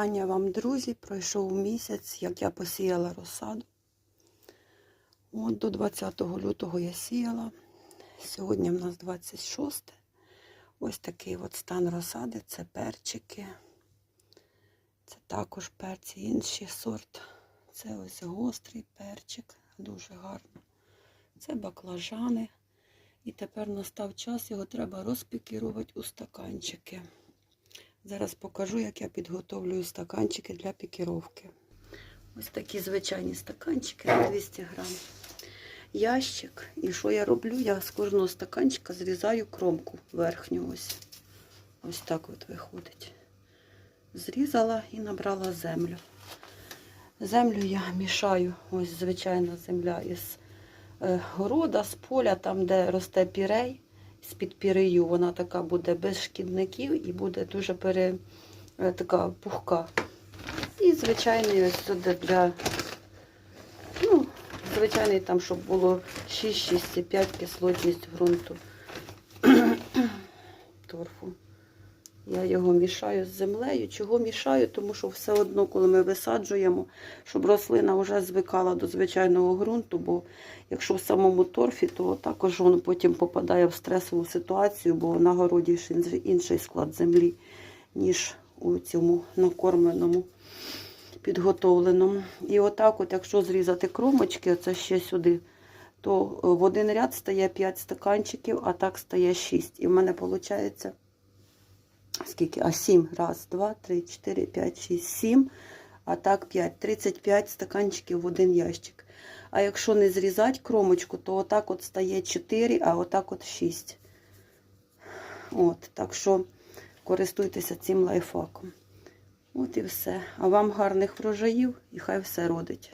Аня вам, друзі, пройшов місяць, як я посіяла розсаду. От до 20 лютого я сіяла. Сьогодні в нас 26. Ось такий от стан розсади. Це перчики. Це також перці, інший сорт. Це ось гострий перчик, дуже гарно. Це баклажани. І тепер настав час, його треба розпікірувати у стаканчики. Зараз покажу, як я підготовлюю стаканчики для пікіровки. Ось такі звичайні стаканчики на 200 грам. Ящик. І що я роблю? Я з кожного стаканчика зрізаю кромку верхню. Ось Ось так от виходить. Зрізала і набрала землю. Землю я мішаю, ось звичайна земля із е, города, з поля, там, де росте пірей з-під пірею, вона така буде без шкідників і буде дуже пере, е, така пухка. І звичайний ось сюди для, ну, звичайний там, щоб було 6-6,5 кислотність ґрунту торфу. Я його мішаю з землею. Чого мішаю? Тому що все одно, коли ми висаджуємо, щоб рослина вже звикала до звичайного ґрунту, бо якщо в самому торфі, то також воно потім попадає в стресову ситуацію, бо на городі інший склад землі, ніж у цьому накормленому, підготовленому. І отак, от, якщо зрізати кромочки, оце ще сюди, то в один ряд стає 5 стаканчиків, а так стає 6. І в мене виходить скільки? А 7. Раз, два, три, чотири, п'ять, шість, сім. А так 5. 35 стаканчиків в один ящик. А якщо не зрізати кромочку, то отак от стає 4, а отак от 6. От, так що користуйтеся цим лайфхаком. От і все. А вам гарних врожаїв і хай все родить.